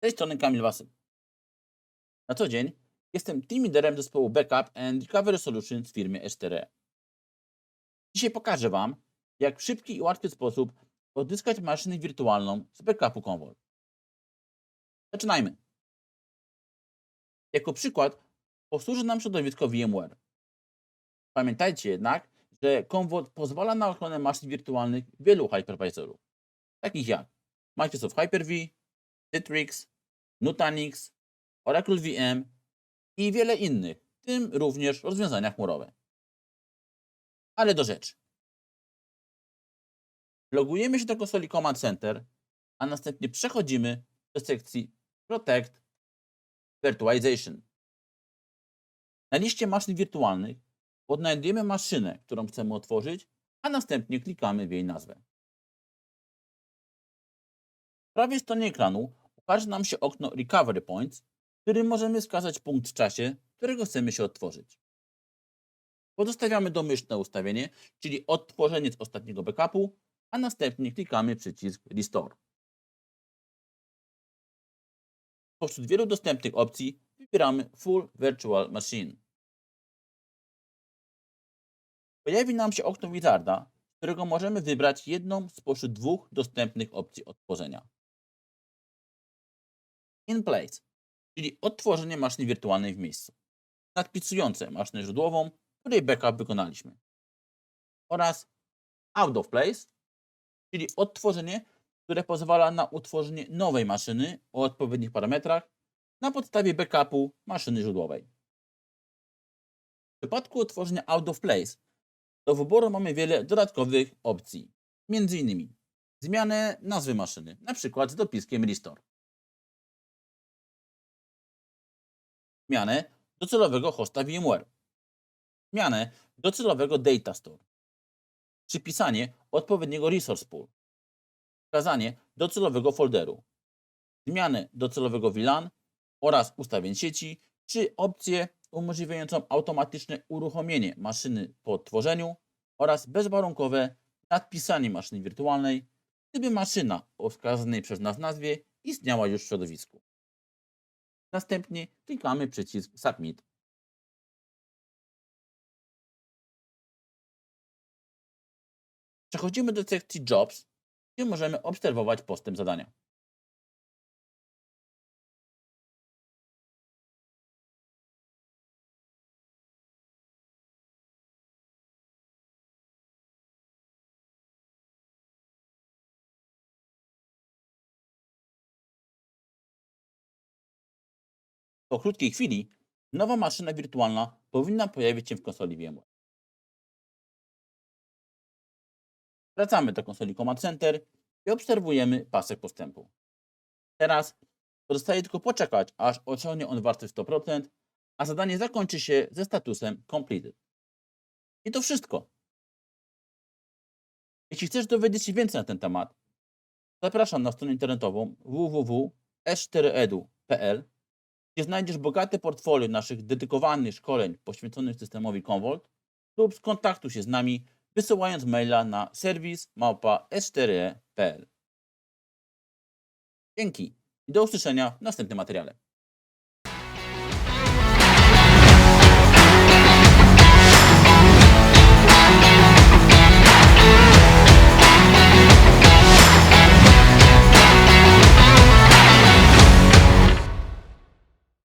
tej strony Kamil Wasyl. Na co dzień jestem team zespołu Backup and Recovery Solutions w firmie S4E. Dzisiaj pokażę Wam, jak w szybki i łatwy sposób odzyskać maszynę wirtualną z backupu Commvault. Zaczynajmy. Jako przykład posłuży nam środowisko VMware. Pamiętajcie jednak, że Commvault pozwala na ochronę maszyn wirtualnych wielu hypervisorów, takich jak Microsoft Hyper-V, Citrix, Nutanix, Oracle VM i wiele innych, w tym również rozwiązania chmurowe. Ale do rzeczy. Logujemy się do konsoli Command Center, a następnie przechodzimy do sekcji Protect Virtualization. Na liście maszyn wirtualnych odnajdujemy maszynę, którą chcemy otworzyć, a następnie klikamy w jej nazwę. Prawej stronie ekranu ukaże nam się okno Recovery Points, w którym możemy wskazać punkt w czasie, którego chcemy się odtworzyć. Pozostawiamy domyślne ustawienie, czyli odtworzenie z ostatniego backupu, a następnie klikamy przycisk Restore. Spośród wielu dostępnych opcji wybieramy Full Virtual Machine. Pojawi nam się okno Wizarda, z którego możemy wybrać jedną spośród dwóch dostępnych opcji odtworzenia. In Place, czyli odtworzenie maszyny wirtualnej w miejscu. Nadpisujące maszynę źródłową, której backup wykonaliśmy. Oraz Out of Place, czyli odtworzenie, które pozwala na utworzenie nowej maszyny o odpowiednich parametrach na podstawie backupu maszyny źródłowej. W przypadku utworzenia Out of Place do wyboru mamy wiele dodatkowych opcji, m.in. zmianę nazwy maszyny, np. z dopiskiem Restore, zmianę docelowego hosta VMware, zmianę docelowego Data Store, przypisanie odpowiedniego Resource Pool, wskazanie docelowego folderu, zmianę docelowego VLAN oraz ustawień sieci, czy opcję umożliwiającą automatyczne uruchomienie maszyny po odtworzeniu oraz bezwarunkowe nadpisanie maszyny wirtualnej, gdyby maszyna o wskazanej przez nas nazwie istniała już w środowisku. Następnie klikamy przycisk Submit. Przechodzimy do sekcji Jobs, gdzie możemy obserwować postęp zadania. Po krótkiej chwili nowa maszyna wirtualna powinna pojawić się w konsoli VMware. Wracamy do konsoli Command Center i obserwujemy pasek postępu. Teraz pozostaje tylko poczekać, aż osiągnie on wartość 100%, a zadanie zakończy się ze statusem completed. I to wszystko. Jeśli chcesz dowiedzieć się więcej na ten temat, zapraszam na stronę internetową www.s4edu.pl gdzie znajdziesz bogate portfolio naszych dedykowanych szkoleń poświęconych systemowi Commvault lub skontaktuj się z nami wysyłając maila na serwis małpa s4e.pl. Dzięki i do usłyszenia w następnym materiale.